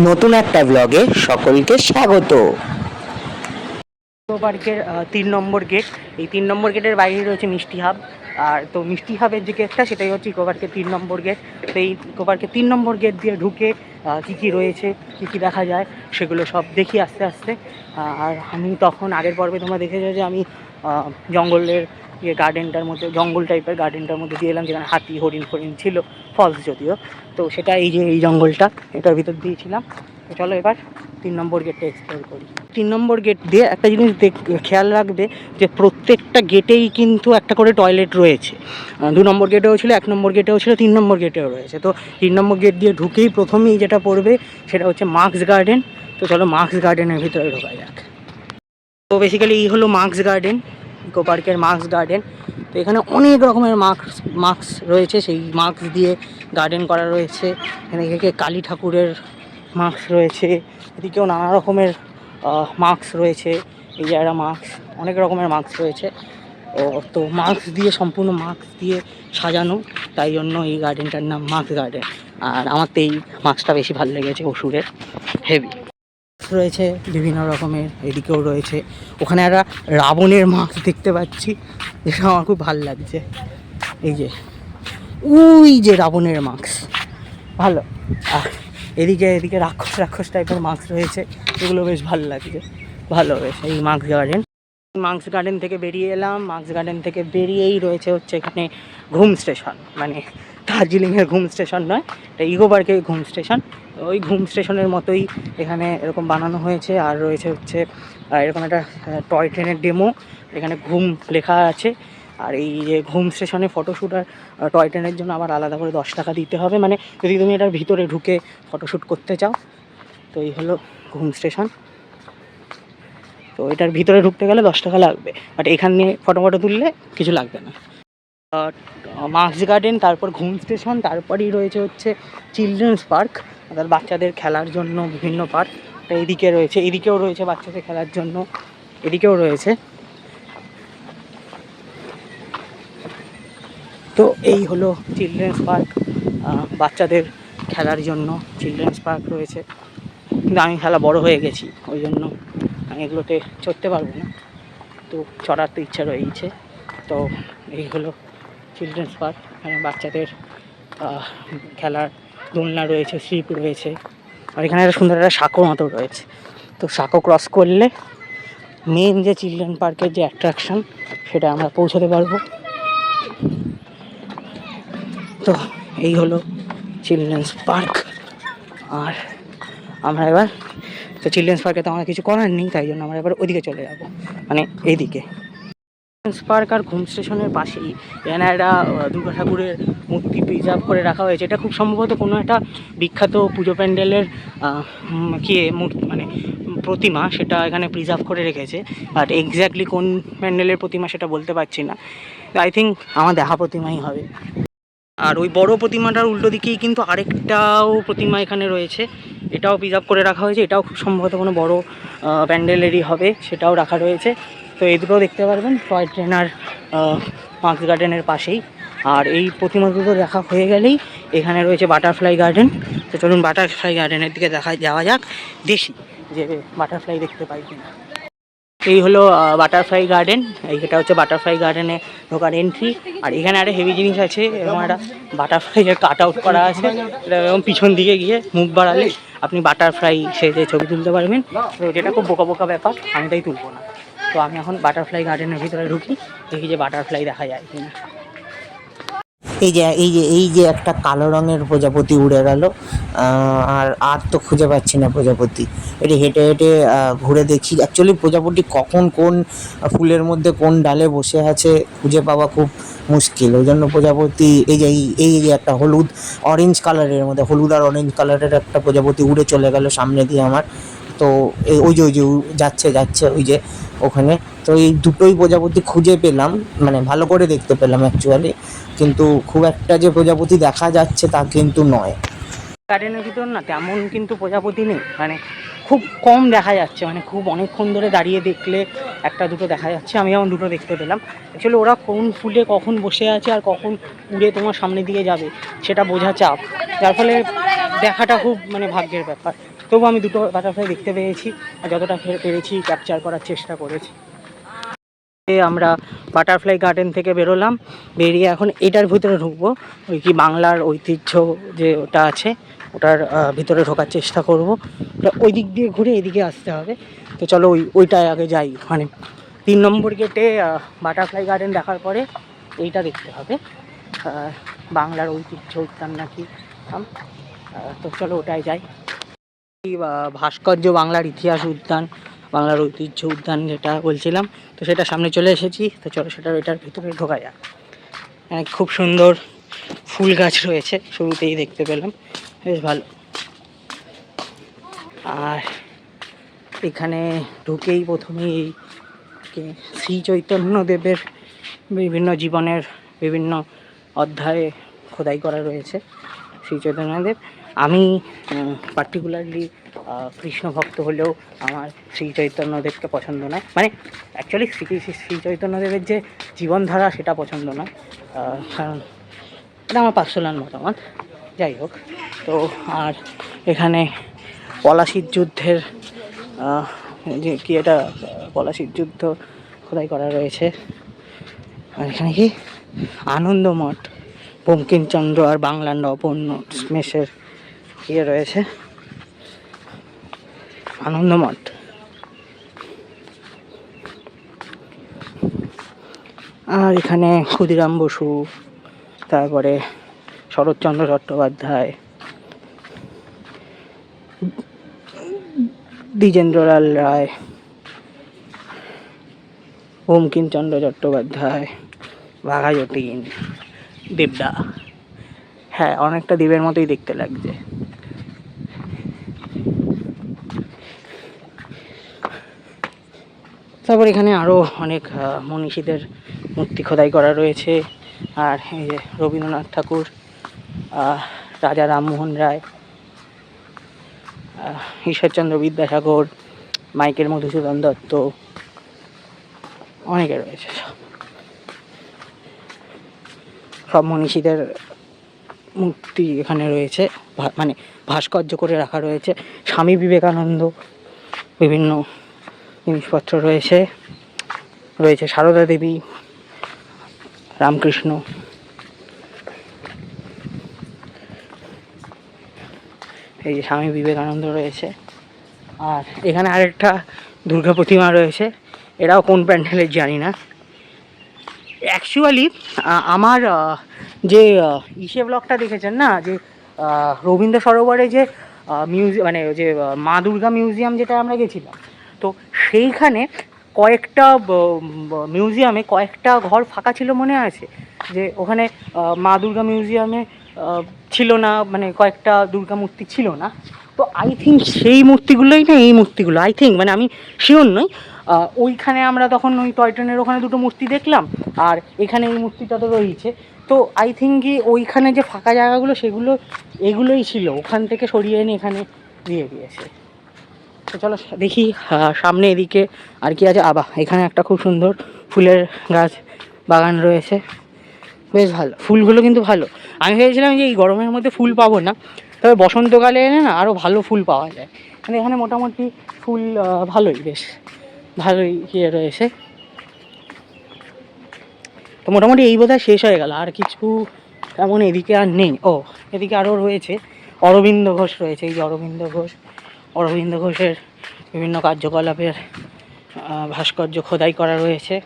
নতুন একটা ব্লগে সকলকে স্বাগত। পার্কের তিন নম্বর গেট এই তিন নম্বর গেটের বাইরে রয়েছে মিষ্টি হাব। আর তো মিষ্টি হাবের যে গেটটা সেটাই হচ্ছে ইকো পার্কের তিন নম্বর গেট তো এই ইকো পার্কের তিন নম্বর গেট দিয়ে ঢুকে কী কী রয়েছে, কী কী দেখা যায়, সেগুলো সব দেখি আস্তে আস্তে। আর আমি তখন আগের পর্বে তোমরা দেখেছ যে আমি জঙ্গলের ইয়ে গার্ডেনটার মধ্যে, জঙ্গল টাইপের গার্ডেনটার মধ্যে দিয়ে এলাম, যেখানে হাতি, হরিণ, ফরিণ ছিল ফলস যদিও। তো সেটা এই যে, এই জঙ্গলটা, এটার ভিতর দিয়েছিলাম। তো চলো এবার তিন নম্বর গেটটা এক্সপ্লোর করি। তিন নম্বর গেট দিয়ে একটা জিনিস দেখ, খেয়াল রাখবে যে প্রত্যেকটা গেটেই কিন্তু একটা করে টয়লেট রয়েছে। দু নম্বর গেটেও ছিল, এক নম্বর গেটেও ছিল, তিন নম্বর গেটেও রয়েছে। তো তিন নম্বর গেট দিয়ে ঢুকেই প্রথমেই যেটা পড়বে, সেটা হচ্ছে মার্কস গার্ডেন তো চলো মার্কস গার্ডেনের ভিতরে ঢোকা যাক। তো বেসিক্যালি এই হলো মার্কস গার্ডেন ইকো পার্কের মার্কস গার্ডেন। তো এখানে অনেক রকমের মার্কস মার্কস রয়েছে, সেই মার্কস দিয়ে গার্ডেন করা রয়েছে। এখানে এদিকে কালী ঠাকুরের মার্কস রয়েছে, এদিকেও নানা রকমের মার্কস রয়েছে, এই একটা মার্কস, অনেক রকমের মার্কস রয়েছে। ও, তো মার্কস দিয়ে সম্পূর্ণ মার্কস দিয়ে সাজানো, তাই জন্য এই গার্ডেনটার নাম মার্কস গার্ডেন। আর আমার তো এই মার্কসটা বেশি ভালো লেগেছে ওষুধের হেভি। রয়েছে, বিভিন্ন রকমের এদিকেও রয়েছে। ওখানে একটা রাবণের মাছ দেখতে পাচ্ছি, যেটা আমার খুব ভালো লাগছে। এই যে ওই যে রাবণের মাস্ক ভালো। আর এদিকে এদিকে রাক্ষস রাক্ষস টাইপের মাস্ক রয়েছে, এগুলো বেশ ভালো লাগছে। ভালো বেশ, এই মাস্ক গার্ডেন মাংস গার্ডেন থেকে বেরিয়ে এলাম, মাংস গার্ডেন থেকে বেরিয়েই রয়েছে হচ্ছে এখানে ঘুম স্টেশন মানে দার্জিলিংয়ের ঘুম স্টেশন নয়, এটা ইগো পার্কের ঘুম স্টেশন। ওই ঘুম স্টেশনের মতোই এখানে এরকম বানানো হয়েছে, আর রয়েছে হচ্ছে এরকম একটা টয় ট্রেনের ডেমো। এখানে ঘুম লেখা আছে, আর এই যে ঘুম স্টেশনে ফটোশ্যুট আর টয় ট্রেনের জন্য আবার আলাদা করে দশ টাকা দিতে হবে। মানে যদি তুমি এটার ভিতরে ঢুকে ফটোশ্যুট করতে চাও, তো এই হলো ঘুম স্টেশন। তো এটার ভিতরে ঢুকতে গেলে দশ টাকা লাগবে বাট এখানে ফটো ফটো তুললে কিছু লাগবে না। মার্কস গার্ডেন তারপর ঘুম স্টেশন তারপরেই রয়েছে হচ্ছে চিলড্রেন্স পার্ক অর্থাৎ বাচ্চাদের খেলার জন্য বিভিন্ন পার্ক এদিকে রয়েছে, এদিকেও রয়েছে বাচ্চাদের খেলার জন্য, এদিকেও রয়েছে। তো এই হলো চিলড্রেন্স পার্ক বাচ্চাদের খেলার জন্য চিলড্রেন্স পার্ক রয়েছে। কিন্তু আমি খেলা বড় হয়ে গেছি, ওই জন্য আমি এগুলোতে চড়তে পারব না। তো চড়ার তো ইচ্ছা রয়েছে তো এই হলো চিলড্রেন্স পার্ক এখানে বাচ্চাদের খেলার দোলনা রয়েছে, স্লিপ রয়েছে। আর এখানে একটা সুন্দর একটা সাঁকো মতো রয়েছে। তো সাঁকো ক্রস করলে মেন যে চিলড্রেন পার্কের যে অ্যাট্রাকশন সেটা আমরা পৌঁছতে পারব। তো এই হলো চিলড্রেন্স পার্ক আর আমরা এবার, তো চিলড্রেন্স পার্কে তো আমার কিছু করার নেই, তাই জন্য আমরা এবার ওদিকে চলে যাব। মানে এইদিকে। চিলড্রেন্স পার্ক আর ঘুম স্টেশনের পাশেই। এখানে একটা দুর্গা ঠাকুরের মূর্তি প্রিজার্ভ করে রাখা হয়েছে। এটা খুব সম্ভবত কোনো একটা বিখ্যাত পুজো প্যান্ডেলের কি মূর্তি মানে প্রতিমা সেটা এখানে প্রিজার্ভ করে রেখেছে। বাট এক্স্যাক্টলি কোন প্যান্ডেলের প্রতিমা সেটা বলতে পারছি না। আই থিঙ্ক আমার দেখা প্রতিমাই হবে। আর ওই বড় প্রতিমাটার উল্টো দিকেই কিন্তু আরেকটাও প্রতিমা এখানে রয়েছে। এটাও প্রিজার্ভ করে রাখা হয়েছে। এটাও খুব সম্ভবত কোনো বড় প্যান্ডেলেরই হবে। সেটাও রাখা রয়েছে। তো এই দুটো দেখতে পারবেন, টয় ট্রেন আর মার্কস গার্ডেনের পাশেই। আর এই প্রতিমা দুটো দেখা হয়ে গেলেই এখানে রয়েছে বাটারফ্লাই গার্ডেন। তো চলুন বাটারফ্লাই গার্ডেনের দিকে দেখা, যাওয়া যাক, দেখি যে বাটারফ্লাই দেখতে পাই কিনা। এই হলো বাটারফ্লাই গার্ডেন এইটা হচ্ছে বাটারফ্লাই গার্ডেনে ঢোকার এন্ট্রি আর এখানে একটা হেভি জিনিস আছে এরকম একটা বাটারফ্লাইয়ের কাট আউট করা আছে। এরকম পিছন দিকে গিয়ে মুখ বাড়ালে আপনি বাটারফ্লাই সেজে ছবি তুলতে পারবেন। তো যেটা খুব বোকা বোকা ব্যাপার, আমি তাই তুলবো না। তো আমি এখন বাটারফ্লাই গার্ডেনের ভিতরে ঢুকি, দেখি যে বাটারফ্লাই দেখা যায় কিনা। এই যে এই যে এই যে একটা কালো রঙের প্রজাপতি উড়ে গেল আর আর তো খুঁজে পাচ্ছি না প্রজাপতি। এটি হেঁটে হেঁটে ঘুরে দেখি অ্যাকচুয়ালি প্রজাপতি কখন কোন ফুলের মধ্যে কোন ডালে বসে আছে, খুঁজে পাওয়া খুব মুশকিল। ওই জন্য প্রজাপতি, এই যে, এই- যে একটা হলুদ অরেঞ্জ কালারের মধ্যে, হলুদ আর অরেঞ্জ কালারের একটা প্রজাপতি উড়ে চলে গেল সামনে দিয়ে আমার। তো ওই যে ওই যে যাচ্ছে যাচ্ছে ওই যে ওখানে। তো এই দুটোই প্রজাপতি খুঁজে পেলাম মানে ভালো করে দেখতে পেলাম অ্যাকচুয়ালি কিন্তু খুব একটা যে প্রজাপতি দেখা যাচ্ছে তা কিন্তু নয়। গার্ডেনের ভিতর না তেমন কিন্তু প্রজাপতি নেই। মানে খুব কম দেখা যাচ্ছে। মানে খুব অনেকক্ষণ ধরে দাঁড়িয়ে দেখলে একটা দুটো দেখা যাচ্ছে। আমি যেমন দুটো দেখতে পেলাম। অ্যাকচুয়ালি ওরা কোন ফুলে কখন বসে আছে আর কখন উড়ে তোমার সামনে দিকে যাবে, সেটা বোঝা চাপ। যার ফলে দেখাটা খুব মানে ভাগ্যের ব্যাপার। তবু আমি দুটো বাটারফ্লাই দেখতে পেয়েছি আর যতটা পেরেছি ক্যাপচার করার চেষ্টা করেছি। আমরা বাটারফ্লাই গার্ডেন থেকে বেরোলাম, বেরিয়ে এখন এটার ভিতরে ঢুকবো। ওই কি বাংলার ঐতিহ্য যে ওটা আছে, ওটার ভিতরে ঢোকার চেষ্টা করব। ওই দিক দিয়ে ঘুরে এদিকে আসতে হবে। তো চলো ওই, ওইটায় আগে যাই। মানে তিন নম্বর গেটে বাটারফ্লাই গার্ডেন দেখার পরে এইটা দেখতে হবে। বাংলার ঐতিহ্য উদ্যান নাকি? তো চলো ওটায় যাই। ভাস্কর্য বাংলার ইতিহাস উদ্যান, বাংলার ঐতিহ্য উদ্যান যেটা বলছিলাম, তো সেটা সামনে চলে এসেছি, তো চলো সেটা এটার ভিতরে ঢোকা যাক। এখানে খুব সুন্দর ফুল গাছ রয়েছে, শুরুতেই দেখতে পেলাম, বেশ ভালো। আর এখানে ঢুকেই প্রথমেই শ্রী চৈতন্যদেবের বিভিন্ন জীবনের বিভিন্ন অধ্যায়ে খোদাই করা রয়েছে, শ্রী চৈতন্যদেব আমি পার্টিকুলারলি কৃষ্ণ ভক্ত হলেও আমার শ্রী চৈতন্যদেবকে পছন্দ নয়। মানে অ্যাকচুয়ালি শ্রী, শ্রী- চৈতন্যদেবের যে জীবনধারা, সেটা পছন্দ নয়। কারণ এটা আমার পার্সোনাল মতামত। যাই হোক, তো আর এখানে পলাশির যুদ্ধের যে কি এটা, পলাশির যুদ্ধ খোদাই করা রয়েছে? আর এখানে কি? আনন্দমঠ, বঙ্কিমচন্দ্র আর বাংলার স্মেশের ইয়ে রয়েছে। আনন্দমঠ। আর এখানে ক্ষুদিরাম বসু, তারপরে শরৎচন্দ্র চট্টোপাধ্যায়, দ্বিজেন্দ্রলাল রায় বঙ্কিমচন্দ্র চট্টোপাধ্যায়, বাঘা যতীন, দেবদা। হ্যাঁ অনেকটা দেবের মতোই দেখতে লাগছে। তারপর এখানে আরও অনেক মনীষীদের মূর্তি খোদাই করা রয়েছে। আর এই যে রবীন্দ্রনাথ ঠাকুর রাজা রামমোহন রায় ঈশ্বরচন্দ্র বিদ্যাসাগর, মাইকেল মধুসূদন দত্ত, অনেকে রয়েছে সব। মনীষীদের মূর্তি এখানে রয়েছে মানে ভাস্কর্য করে রাখা রয়েছে। স্বামী বিবেকানন্দ, বিভিন্ন জিনিসপত্র রয়েছে। রয়েছে সারদা দেবী, রামকৃষ্ণ। এই যে স্বামী বিবেকানন্দ রয়েছে। আর এখানে আরেকটা দুর্গা প্রতিমা রয়েছে। এরাও কোন প্যান্ডেলের জানি না। অ্যাকচুয়ালি আমার যে ইসে ব্লগটা দেখেছেন না? যে রবীন্দ্র সরোবরে যে মিউজিয়াম মানে যে মা দুর্গা মিউজিয়াম যেটা আমরা গেছিলাম। তো সেইখানে কয়েকটা মিউজিয়ামে কয়েকটা ঘর ফাঁকা ছিল মনে আছে? যে ওখানে মা দুর্গা মিউজিয়ামে ছিল না মানে কয়েকটা দুর্গা মূর্তি ছিল না। তো আই থিঙ্ক সেই মূর্তিগুলোই না, এই মূর্তিগুলো আই থিঙ্ক মানে আমি শিওর নই। ওইখানে আমরা তখন ওই টয় ট্রেনের ওখানে দুটো মূর্তি দেখলাম, আর এখানে এই মূর্তিটা তো রয়েছে। তো আই থিঙ্ক ওইখানে যে ফাঁকা জায়গাগুলো, সেগুলো, এগুলোই ছিল। ওখান থেকে সরিয়ে এনে এখানে দিয়ে দিয়েছে। তো চলো দেখি সামনে এদিকে আর কি আছে। আবা এখানে একটা খুব সুন্দর ফুলের গাছ বাগান রয়েছে। বেশ ভালো, ফুলগুলো কিন্তু ভালো। আমি ভেবেছিলাম যে এই গরমের মধ্যে ফুল পাবো না, তবে বসন্তকালে এলে না আরও ভালো ফুল পাওয়া যায়। মানে এখানে মোটামুটি ফুল ভালোই, বেশ ভালোই ইয়ে রয়েছে। তো মোটামুটি এই বোধহয় শেষ হয়ে গেল, আর কিছু তেমন এদিকে আর নেই। ও, এদিকে আরও রয়েছে, অরবিন্দ ঘোষ রয়েছে, এই যে অরবিন্দ ঘোষ। অরবিন্দ ঘোষের বিভিন্ন কার্যকলাপের ভাস্কর্য খোদাই করা রয়েছে।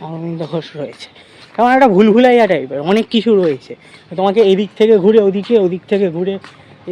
অরবিন্দ ঘোষ রয়েছে। কেমন একটা ভুলভুলাইয়া টাইপের অনেক কিছু রয়েছে। তোমাকে এদিক থেকে ঘুরে, ওদিকে, ওদিক থেকে ঘুরে,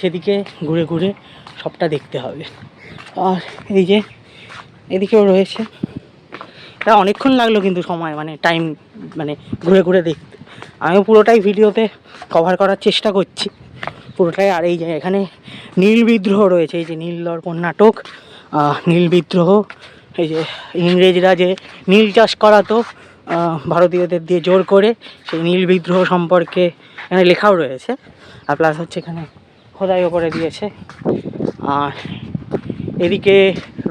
সেদিকে ঘুরে ঘুরে সবটা দেখতে হবে। আর এই যে, এদিকেও রয়েছে। এটা অনেকক্ষণ লাগল কিন্তু সময় মানে টাইম মানে ঘুরে ঘুরে দেখতে। আমিও পুরোটাই ভিডিওতে কভার করার চেষ্টা করছি। পুরোটাই আর এই যে এখানে নীল বিদ্রোহ রয়েছে, এই যে নীল দর্পণ নাটক নীল বিদ্রোহ, এই যে ইংরেজরা যে নীল চাষ করাতো ভারতীয়দের দিয়ে জোর করে, সেই নীল বিদ্রোহ সম্পর্কে এখানে লেখাও রয়েছে, আর প্লাস হচ্ছে এখানে খোদাইও করে দিয়েছে। আর এদিকে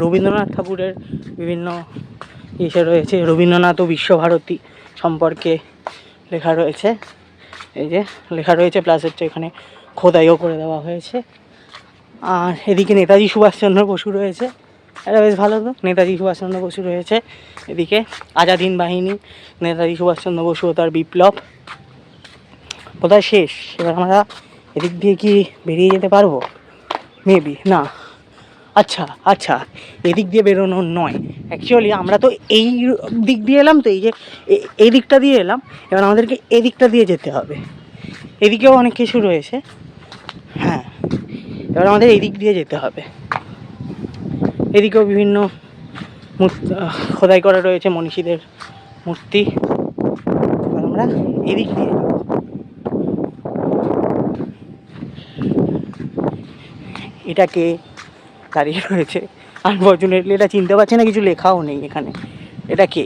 রবীন্দ্রনাথ ঠাকুরের বিভিন্ন ইসে রয়েছে, রবীন্দ্রনাথ ও বিশ্বভারতী সম্পর্কে লেখা রয়েছে, এই যে লেখা রয়েছে প্লাস হচ্ছে এখানে খোদাইও করে দেওয়া হয়েছে। আর এদিকে নেতাজি সুভাষচন্দ্র বসু রয়েছে। এটা বেশ ভালো তো, নেতাজি সুভাষচন্দ্র বসু রয়েছে। এদিকে আজাদিন বাহিনী, নেতাজি সুভাষচন্দ্র বসু ও তার বিপ্লব। কোথায় শেষ? এবার আমরা এদিক দিয়ে কি বেরিয়ে যেতে পারব? মেবি না। আচ্ছা আচ্ছা এদিক দিয়ে বেরোনোর নয়। অ্যাকচুয়ালি আমরা তো এই দিক দিয়ে এলাম তো, এই যে এই দিকটা দিয়ে এলাম। এবার আমাদেরকে এদিকটা দিয়ে যেতে হবে। এদিকেও অনেক কিছু রয়েছে। হ্যাঁ। এবার আমাদের এদিক দিয়ে যেতে হবে। এদিকেও বিভিন্ন খোদাই করা রয়েছে মনীষীদের মূর্তি। আমরা এদিক দিয়ে। এটাকে দাঁড়িয়ে রয়েছে। আনফর্চুনেটলি এটা চিনতে পারছে না, কিছু লেখাও নেই এখানে। এটা কে?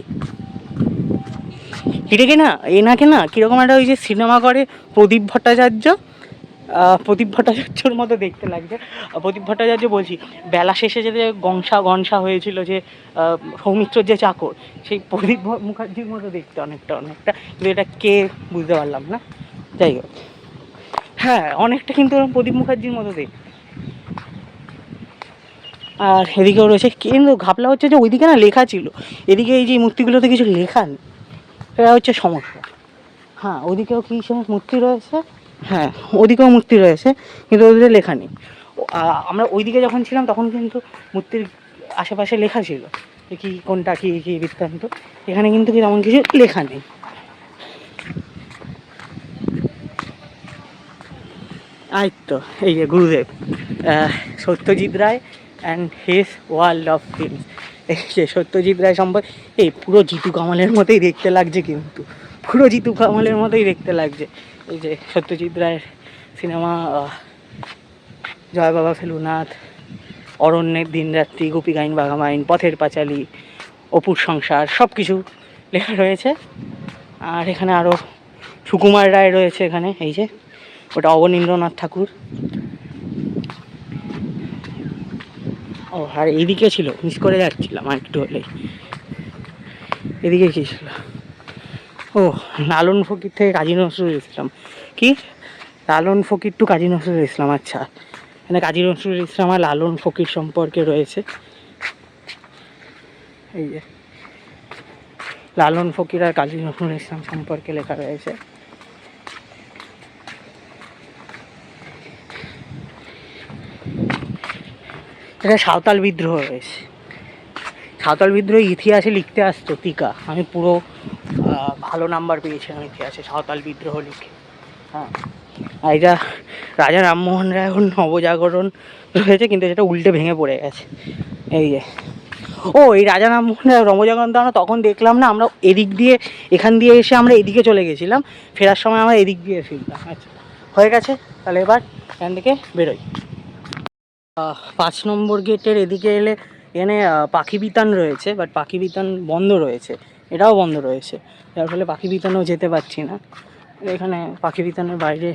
এটাকে না? এনাকে না কীরকম একটা ওই যে সিনেমা করে প্রদীপ ভট্টাচার্য প্রদীপ ভট্টাচার্যর মতো দেখতে লাগছে। প্রদীপ ভট্টাচার্য বলছি, বেলা শেষে যে গংসা গনসা হয়েছিল যে সৌমিত্রর যে চাকর, সেই প্রদীপ মুখার্জির মতো দেখতে অনেকটা অনেকটা। কিন্তু এটা কে বুঝতে পারলাম না। যাই হোক। হ্যাঁ অনেকটা কিন্তু প্রদীপ মুখার্জির মতো দেখতে। আর এদিকেও রয়েছে, কিন্তু ঘাপলা হচ্ছে যে ওইদিকে না লেখা ছিল। এদিকে এই যে মূর্তিগুলোতে কিছু লেখা নেই। এটা হচ্ছে সমস্যা। হ্যাঁ ওদিকেও কি সব মূর্তি রয়েছে? হ্যাঁ ওদিকেও মূর্তি রয়েছে, কিন্তু ওদিকে লেখা নেই। আমরা ওইদিকে যখন ছিলাম, তখন কিন্তু মূর্তির আশেপাশে লেখা ছিল কি, কোনটা, কি কি বৃত্তান্ত। এখানে কিন্তু তেমন কিছু লেখা নেই। এই তো, এই যে Gurudev Satyajit Ray and his world of films এই যে সত্যজিৎ রায় সম্পর্কে, এই পুরো জিতু কামালের মতোই দেখতে লাগছে কিন্তু। পুরো জিতু কামালের মতোই দেখতে লাগছে। এই যে সত্যজিৎ রায়ের সিনেমা জয় বাবা ফেলুনাথ, অরণ্যের দিনরাত্রি গোপীগাইন বাঘামাইন, পথের পাঁচালী, অপুর সংসার সব কিছু লেখা রয়েছে। আর এখানে আরও সুকুমার রায় রয়েছে এখানে, এই যে ওটা অবনীন্দ্রনাথ ঠাকুর। ও, আর এইদিকে ছিল মিস করে যাচ্ছিলাম আর একটু হলেই। এদিকে কি ছিল? লালন ফকির থেকে কাজী নজরুল ইসলাম কি? লালন ফকির টু কাজী নজরুল ইসলাম আচ্ছা। এখানে কাজী নজরুল ইসলাম আর লালন ফকির সম্পর্কে রয়েছে। এই যে। লালন ফকির আর কাজী নজরুল ইসলাম সম্পর্কে লেখা রয়েছে। এটা সাঁওতাল বিদ্রোহ রয়েছে। সাঁওতাল বিদ্রোহ ইতিহাসে লিখতে আসতো টিকা। আমি পুরো ভালো নাম্বার পেয়েছিলাম ইতিহাসে, সাঁওতাল বিদ্রোহ লিখে। হ্যাঁ। এটা রাজা রামমোহন রায় এখন নবজাগরণ রয়েছে, কিন্তু সেটা উল্টে ভেঙে পড়ে গেছে। এই যে। ও, এই রাজা রামমোহন রায় নবজাগরণ তো আমরা তখন দেখলাম না, আমরা এদিক দিয়ে, এখান দিয়ে এসে আমরা এদিকে চলে গেছিলাম, ফেরার সময় আমরা এদিক দিয়ে ফিরলাম। আচ্ছা হয়ে গেছে। তাহলে এবার এখান থেকে বেরোই। পাঁচ নম্বর গেটের এদিকে এলে এখানে পাখি বিতান রয়েছে বাট পাখি বিতান বন্ধ রয়েছে। এটাও বন্ধ রয়েছে। যার ফলে পাখি বিতানেও যেতে পারছি না। এখানে পাখি বিতানের বাইরে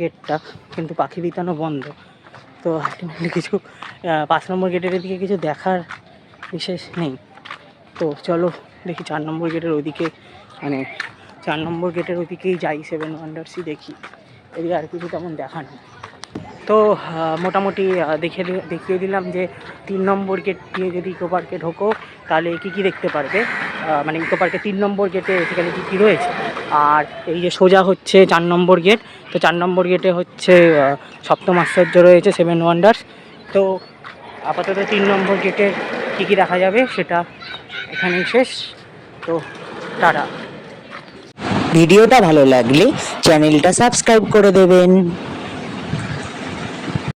গেটটা কিন্তু পাখি বিতানও বন্ধ। তো আলটিমেটলি কিছু পাঁচ নম্বর গেটের এদিকে কিছু দেখার বিশেষ নেই। তো চলো দেখি চার নম্বর গেটের ওদিকে মানে চার নম্বর গেটের ওদিকেই যাই সেভেন ওয়ান্ডার্সই দেখি। এদিকে আর কিছু তেমন দেখা নেই। তো মোটামুটি দেখে দেখিয়ে দিলাম যে তিন নম্বর গেট দিয়ে যদি ইকো পার্কে ঢোকো, তাহলে কী কী দেখতে পারবে? মানে ইকো পার্কে তিন নম্বর গেটে সেখানে কী কী রয়েছে? আর এই যে সোজা হচ্ছে চার নম্বর গেট, তো চার নম্বর গেটে হচ্ছে সপ্তম আশ্চর্য রয়েছে, সেভেন ওয়ান্ডার্স। তো আপাতত তিন নম্বর গেটে কী কী দেখা যাবে সেটা এখানেই শেষ। তো টাটা। ভিডিওটা ভালো লাগলে চ্যানেলটা সাবস্ক্রাইব করে দেবেন।